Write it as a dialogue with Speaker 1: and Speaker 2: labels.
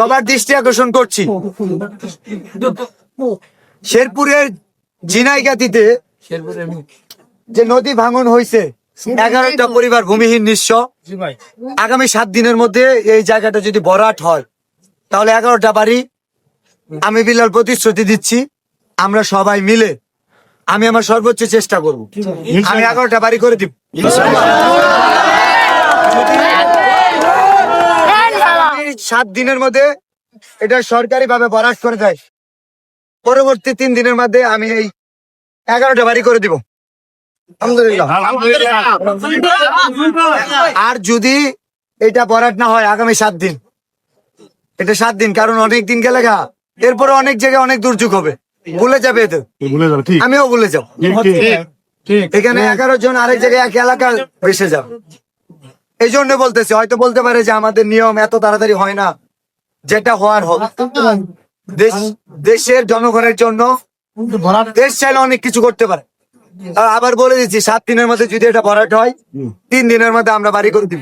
Speaker 1: সবার দৃষ্টি আকর্ষণ করছি। শেরপুরের ঝিনাইগাতিতে যে নদী ভাঙন হয়েছে এগারোটা পরিবার ভূমিহীন নিঃস্ব। আগামী সাত দিনের মধ্যে এই জায়গাটা যদি বরাট হয় তাহলে এগারোটা বাড়ি আমি বিলাল প্রতিশ্রুতি দিচ্ছি আমরা সবাই মিলে আমি আমার সর্বোচ্চ চেষ্টা করব। আমি এগারোটা বাড়ি করে দিব আগামী সাত দিনের মধ্যে এটা সরকারি ভাবে বরাদ করে দেয়। পরবর্তী তিন দিনের মধ্যে আমি এই এগারোটা বাড়ি করে দিব। আলহামদুলিল্লাহ। আর যদি এটা বরাদ না হয় আগামী সাত দিন এটা সাত দিন কারণ অনেক দিন গেলে গা এরপরে অনেক জায়গায় অনেক দুর্যোগ হবে। ভুলে যাবে এতে
Speaker 2: ভুলে যাবে ঠিক।
Speaker 1: আমিও ভুলে যাব।
Speaker 2: ঠিক
Speaker 1: এখানে এগারো জন আরেক জায়গায় এক এলাকা ভেসে যাবে। এই জন্য বলতেছি, হয়তো বলতে পারে যে আমাদের নিয়ম এত তাড়াতাড়ি হয় না, যেটা হওয়ার হোক। দেশ, দেশের জনগণের জন্য দেশ চাইলে অনেক কিছু করতে পারে। আবার বলে দিচ্ছি, সাত দিনের মধ্যে যদি এটা ভরাট হয়, তিন দিনের মধ্যে আমরা বাড়ি করে দিব।